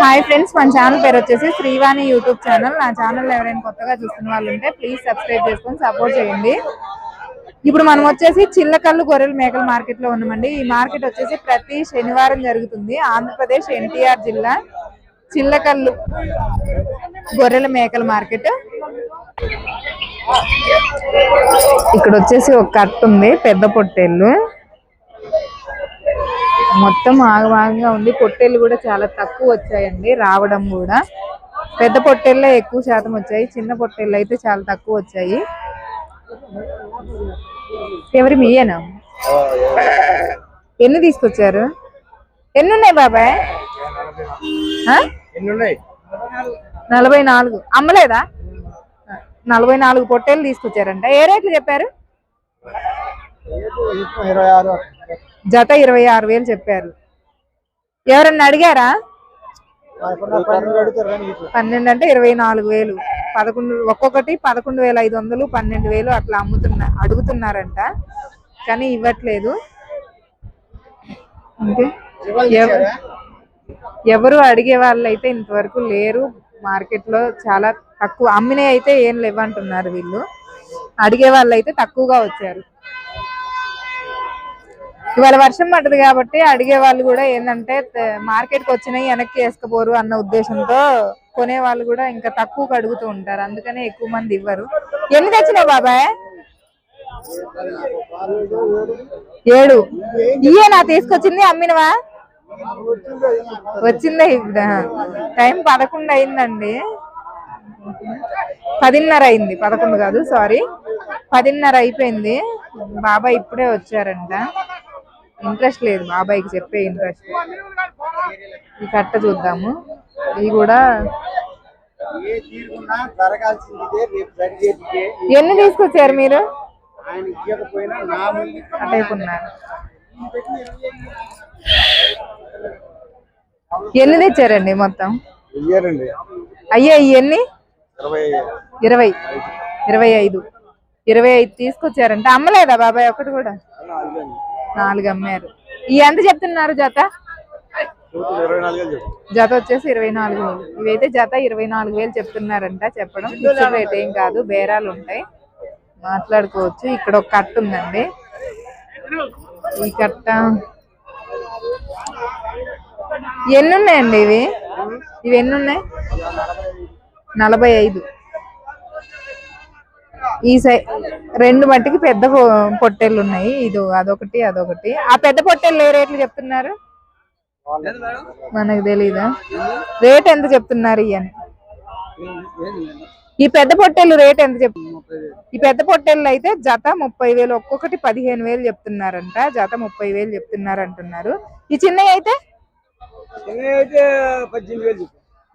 Hi friends మన channel పేరు వచ్చేసి శ్రీవాణి యూట్యూబ్ ఛానల్. నా ఛానల్ ఎవరైనా కొత్తగా చూస్తున్న వాళ్ళు ఉంటే ప్లీజ్ సబ్స్క్రైబ్ చేసుకొని సపోర్ట్ చేయండి. ఇప్పుడు మనం వచ్చేసి చిల్లకల్లు గొర్రెల మేకల మార్కెట్లో ఉన్నామండి. ఈ మార్కెట్ వచ్చేసి ప్రతి శనివారం జరుగుతుంది. ఆంధ్రప్రదేశ్ ఎన్టీఆర్ జిల్లా చిల్లకల్లు గొర్రెల మేకల మార్కెట్ ఇక్కడ వచ్చేసి ఒక కట్ట ఉంది పెద్ద పొట్టేళ్ళు. మొత్తం ఆగమాగంగా ఉంది. పొట్టేళ్ళు కూడా చాలా తక్కువ వచ్చాయండి రావడం కూడా. పెద్ద పొట్టేళ్ళే ఎక్కువ శాతం వచ్చాయి చిన్న పొట్టేళ్ళు అయితే చాలా తక్కువ వచ్చాయి. ఎవరి మీయేనా? ఎన్ని తీసుకొచ్చారు? ఎన్ని ఉన్నాయి బాబాయ్? నలభై నాలుగు. అమ్మలేదా? నలభై నాలుగు పొట్టేళ్ళు తీసుకొచ్చారంట. ఏ రేట్లు చెప్పారు? జత ఇరవై ఆరు వేలు చెప్పారు. ఎవరన్నా అడిగారా? పన్నెండు అంటే ఇరవై నాలుగు వేలు. పదకొండు ఒక్కొక్కటి పదకొండు వేల ఐదు వందలు పన్నెండు వేలు అట్లా అమ్ముతున్నా అడుగుతున్నారంట. కానీ ఇవ్వట్లేదు. ఎవరు అడిగే వాళ్ళు అయితే ఇంతవరకు లేరు. మార్కెట్లో చాలా తక్కువ అమ్మినవి అయితే ఏం లేవంటున్నారు వీళ్ళు. అడిగే వాళ్ళు అయితే తక్కువగా వచ్చారు. ఇవాళ వర్షం పడ్డది కాబట్టి అడిగే వాళ్ళు కూడా ఏంటంటే మార్కెట్కి వచ్చినాయి వెనక్కి వేసుకపోరు అన్న ఉద్దేశంతో కొనే వాళ్ళు కూడా ఇంకా తక్కువకు అడుగుతూ ఉంటారు. అందుకనే ఎక్కువ మంది ఇవ్వరు. ఎన్ని తెచ్చినావు బాబాయ్? ఏడు. ఇయే నా తీసుకొచ్చింది అమ్మినవా? వచ్చిందే ఇప్పుడు? టైం పదకొండు అయిందండి. పదిన్నర అయింది. పదకొండు కాదు సారీ. పదిన్నర అయిపోయింది. బాబాయ్ ఇప్పుడే వచ్చారంట. ఇంట్రెస్ట్ లేదు బాబాయ్కి చెప్పే ఇంట్రెస్ట్. ఈ కట్ట చూద్దాము. ఇది కూడా. ఎన్ని తీసుకొచ్చారు మీరు? అటైపున్నారు ఎన్ని తెచ్చారండి మొత్తం? అయ్యా ఇవన్నీ ఇరవై ఇరవై. ఐదు. ఇరవై ఐదు తీసుకొచ్చారంట. అమ్మలేదా బాబాయ్? ఒకటి కూడా. నాలుగు అమ్మారు. ఈ ఎంత చెప్తున్నారు జత? జత వచ్చేసి ఇరవై నాలుగు వేలు. ఇవైతే జత ఇరవై నాలుగు వేలు చెప్తున్నారంట చెప్పడం. ఫిక్స్డ్ రేట్ ఏం కాదు బేరాలు ఉంటాయి. మాట్లాడుకోవచ్చు. ఇక్కడ ఒక కట్ట ఉందండి. ఈ కట్ట ఎన్ని ఉన్నాయండి ఇవి? ఇవి ఎన్ని ఉన్నాయి? నలభై ఐదు. ఈ సై రెండు మట్టికి పెద్ద పొట్టెళ్ళు పొట్టేళ్ళు ఉన్నాయి. ఇది అదొకటి అదొకటి. ఆ పెద్ద పొట్టేళ్ళు ఏ రేట్లు చెప్తున్నారు? మనకు తెలీదా? రేట్ ఎంత చెప్తున్నారు ఇవని ఈ పెద్ద పొట్టేళ్ళు రేట్ ఎంత చెప్ ఈ పెద్ద పొట్టేళ్ళు అయితే జత ముప్పై వేలు ఒక్కొక్కటి పదిహేను వేలు చెప్తున్నారంట. జత ముప్పై వేలు చెప్తున్నారు అంటున్నారు. ఈ చిన్నవి అయితే? పద్దెనిమిది వేలు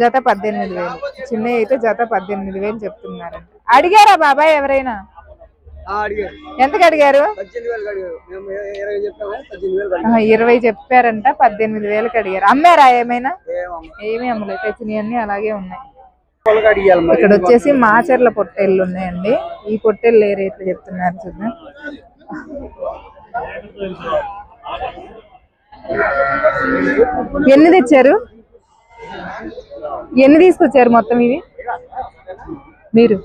జత పద్దెనిమిది వేలు. చిన్నవి అయితే జత పద్దెనిమిది వేలు చెప్తున్నారంట. అడిగారా బాబాయ్ ఎవరైనా? ఎంతకు అడిగారు. ఇరవై చెప్పారంట పద్దెనిమిది వేలకు అడిగారు. అమ్మారా ఏమైనా? ఏమీ అమ్మలేదు తెచ్చినవి అన్ని అలాగే ఉన్నాయి. ఇక్కడ వచ్చేసి మాచర్ల పొట్టేళ్ళు ఉన్నాయండి. ఈ పొట్టేళ్ళు ఏ రేట్లు చెప్తున్నారు చూద్దాం. ఎన్ని తెచ్చారు? ఎన్ని తీసుకొచ్చారు మొత్తం ఇవి? మీరు?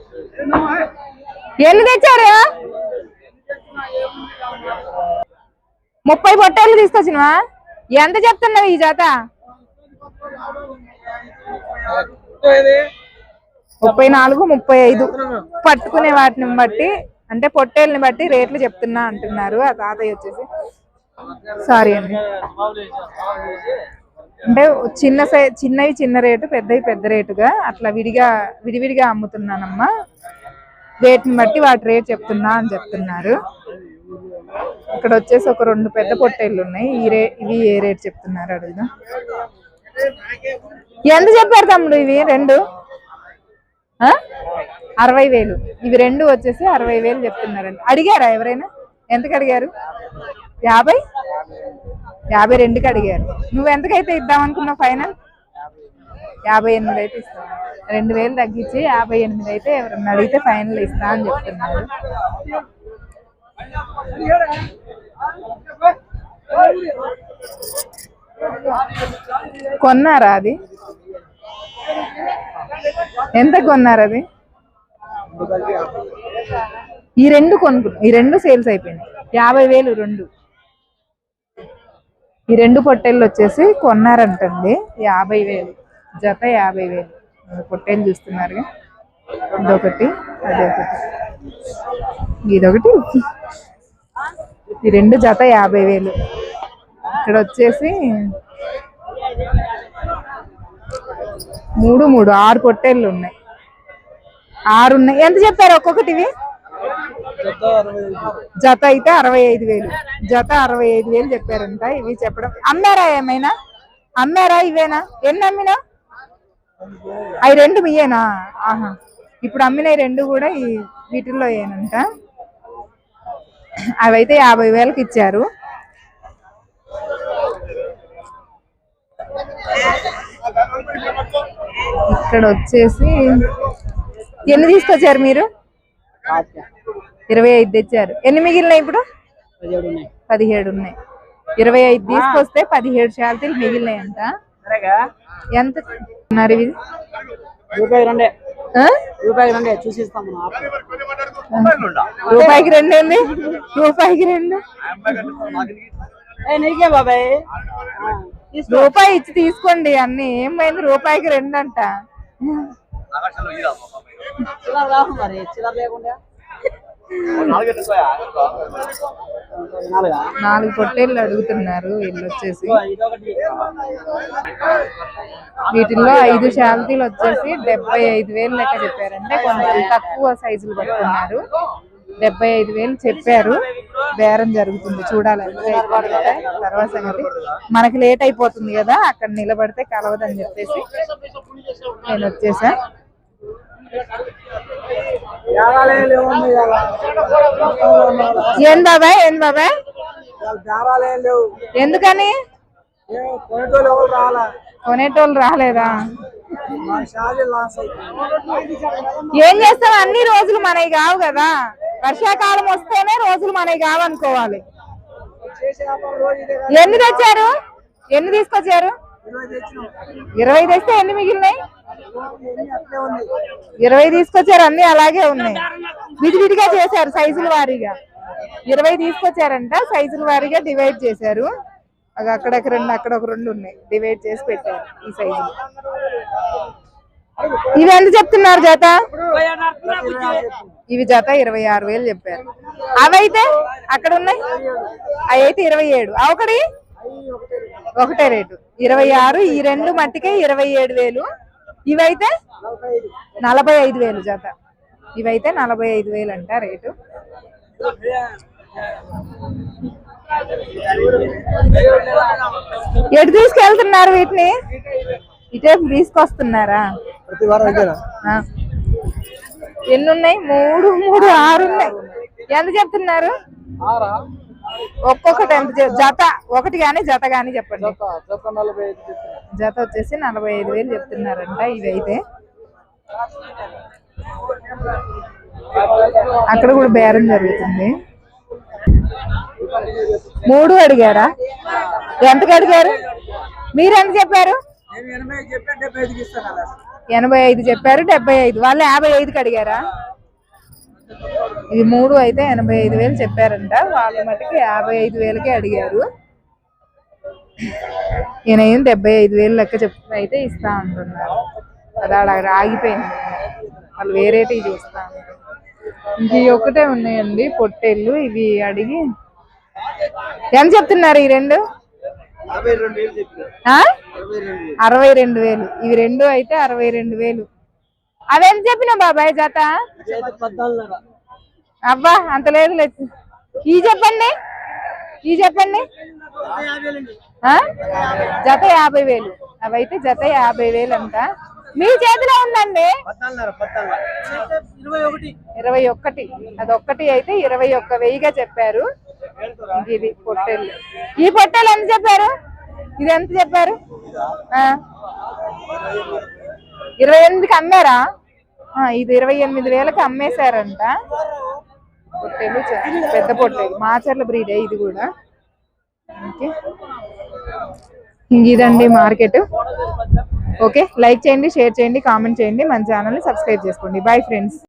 ఎన్ని తెచ్చారు? ముప్పై పొట్టేళ్ళు తీసుకొచ్చినవా? ఎంత చెప్తున్నావు ఈ జాత? ముప్పై నాలుగు ముప్పై ఐదు. పట్టుకునే వాటిని బట్టి అంటే పొట్టేళ్ళని బట్టి రేట్లు చెప్తున్నా అంటున్నారు. ఆ తాతయ్య వచ్చేసి. సారీ అండి. అంటే చిన్న సై చిన్నవి చిన్న రేటు పెద్దవి పెద్ద రేటుగా అట్లా విడిగా విడివిడిగా అమ్ముతున్నానమ్మా. రేట్ని బట్టి వాటి రేట్ చెప్తున్నా అని చెప్తున్నారు. ఇక్కడ వచ్చేసి ఒక రెండు పెద్ద పొట్టేళ్ళు ఉన్నాయి. ఈ రే ఇవి ఏ రేట్ చెప్తున్నారు అడుగుదాం. ఎంత చెప్పారు తమ్ముడు ఇవి? రెండు? ఆ? అరవై వేలు. ఇవి రెండు వచ్చేసి అరవై వేలు చెప్తున్నారండి అడిగారా ఎవరైనా? ఎంతకు అడిగారు యాభై? యాభై రెండుకి అడిగారు. నువ్వు ఎంతకైతే ఇద్దాం అనుకున్నావు ఫైనల్? యాభై ఎనిమిది అయితే ఇస్తాను. రెండు వేలు తగ్గించి యాభై ఎనిమిది అయితే ఎవరన్నా అడిగితే ఫైనల్ ఇస్తా అని చెప్తున్నారు. కొన్నారా అది? ఎంత కొన్నారు అది? ఈ రెండు కొనుక్కు ఈ రెండు సేల్స్ అయిపోయింది యాభై వేలు రెండు. ఈ రెండు పొట్టేళ్ళు వచ్చేసి కొన్నారంటండి. యాభై వేలు. జత యాభై వేలు. పొట్టెలు పొట్టేళ్ళు చూస్తున్నారు ఇదొకటి అదొకటి. ఇదొకటి. ఈ రెండు జత యాభై వేలు. ఇక్కడ వచ్చేసి మూడు మూడు ఆరు పొట్టేళ్ళు ఉన్నాయి. ఆరు ఉన్నాయి. ఎంత చెప్పారు ఒక్కొక్కటివి? జత అయితే అరవై ఐదు వేలు. జత అరవై ఐదు వేలు చెప్పారంట ఇవి చెప్పడం. అమ్మారా ఏమైనా? అమ్మారా ఇవేనా? ఎన్ని అమ్మినా? అవి రెండు మీయేనా? ఆహా. ఇప్పుడు అమ్మిన రెండు కూడా ఈ వీటిల్లో ఏనంట. అవైతే యాభై వేలకు ఇచ్చారు. ఇక్కడ వచ్చేసి ఎన్ని తీసుకొచ్చారు మీరు? ఇరవై ఐదు తెచ్చారు. ఎన్ని మిగిలినాయి ఇప్పుడు? పదిహేడు ఉన్నాయి ఇరవై ఐదు తీసుకొస్తే పదిహేడు ఎంత ఉన్నారు రెండే. చూసి ఇస్తాం మనం. ఆపు. రూపాయికి రెండు ఏంది రూపాయికి రెండు? నీకే బాబాయ్. రూపాయి ఇచ్చి తీసుకోండి అన్ని ఏమైంది? రూపాయికి రెండు అంట. మరి చిల్లర లేకుండా. నాలుగు పొట్టేళ్ళు అడుగుతున్నారు వీళ్ళు వచ్చేసి. వీటిల్లో ఐదు శాలతీలు వచ్చేసి డెబ్బై ఐదు వేలు లెక్క చెప్పారంటే కొంచెం తక్కువ సైజులు పట్టుకున్నారు. డెబ్బై ఐదు వేలు చెప్పారు. బేరం జరుగుతుంది. చూడాలి తర్వాత సంగతి. మనకి లేట్ అయిపోతుంది కదా. అక్కడ నిలబడితే కలవదని చెప్పేసి నేను వచ్చేసా. ఏం బాబాయ్ ఏం బాబాయ్ ఎందుకని? కొనేటోళ్ళు రాలేదా? ఏం చేస్తాం? అన్ని రోజులు మనవి కావు కదా. వర్షాకాలం వస్తేనే రోజులు మనవి కావనుకోవాలి. ఎన్ని తెచ్చారు? ఎన్ని తీసుకొచ్చారు? ఇరవై తెస్తే ఎన్ని మిగిలినాయి? ఇరవై తీసుకొచ్చారు అన్ని అలాగే ఉన్నాయి. విడివిడిగా చేశారు సైజుల వారీగా. ఇరవై తీసుకొచ్చారంట సైజుల వారీగా డివైడ్ చేశారు. అవి అక్కడ రెండు అక్కడ ఒక రెండు ఉన్నాయి. డివైడ్ చేసి పెట్టారు ఈ సైజులు. ఇవి ఎంత చెప్తున్నారు జత? ఇవి జత ఇరవై ఆరు వేలు చెప్పారు. అవైతే అక్కడ ఉన్నాయి? అవి అయితే ఇరవై ఏడు. ఒకటి ఒకటే రేటు. ఇరవై ఆరు ఈ రెండు మట్టికే ఇరవై ఏడు వేలు. ఇవైతే నలభై ఐదు వేలు జత. ఇవైతే నలభై ఐదు వేలు అంట రేటు. ఎటు తీసుకెళ్తున్నారు వీటిని? ఇటే తీసుకొస్తున్నారా. ఎన్ని ఉన్నాయి మూడు మూడు ఆరు ఉన్నాయి ఎంత చెప్తున్నారు? ఒక్కొక్కటి ఎంత జత ఒకటి గాని జత గాని చెప్పండి. జత వచ్చేసి నలభై ఐదు వేలు చెప్తున్నారంట ఇవి అయితే అక్కడ కూడా బేరం జరుగుతుంది. మూడు అడిగారా? ఎంతకు అడిగారు? మీరు ఎంత చెప్పారు? ఎనభై ఐదు చెప్పారు డెబ్బై ఐదు. వాళ్ళు యాభై ఐదుకి అడిగారా? ఇది మూడు అయితే ఎనభై ఐదు వేలు చెప్పారంట. వాళ్ళ మటుకు యాభై ఐదు వేలకే అడిగారు. ఈయన డెబ్బై ఐదు వేలు లెక్క చెప్పి అయితే ఇస్తా అంటున్నారు. అది ఆడ ఆగిపోయింది. వాళ్ళు వేరేటివి చూస్తా. ఇంక ఇవి ఒకటే ఉన్నాయండి పొట్టేళ్ళు. ఇవి అడిగి ఎంత చెప్తున్నారు ఈ రెండు? అరవై రెండు వేలు ఇవి రెండు అయితే అరవై రెండు వేలు. అవి ఎంత చెప్పినా బాబాయ్ జత? అబ్బా అంత లేదు లేదు ఈ చెప్పండి. ఈ చెప్పండి? జత యాభై వేలు. అవైతే జత యాభై వేలు అంట మీ చేతిలో ఉందండి. ఇరవై ఒకటి అదొక్కటి అయితే ఇరవై ఒక్క వెయ్యిగా చెప్పారు. ఇది పొట్టేళ్ళు ఈ పొట్టేలు ఎంత చెప్పారు? ఇది ఎంత చెప్పారు. ఇరవై ఎనిమిదికి అమ్మారా? ఇది ఇరవై ఎనిమిది వేలకు అమ్మేశారంట. పొట్టేలు పెద్ద పొట్టేలు. మాచర్ల బ్రీడే ఇది కూడా. ఓకే. ఇదండి మార్కెట్. ఓకే. లైక్ చేయండి షేర్ చేయండి కామెంట్ చేయండి. మన ఛానల్ని సబ్స్క్రైబ్ చేసుకోండి. Bye friends.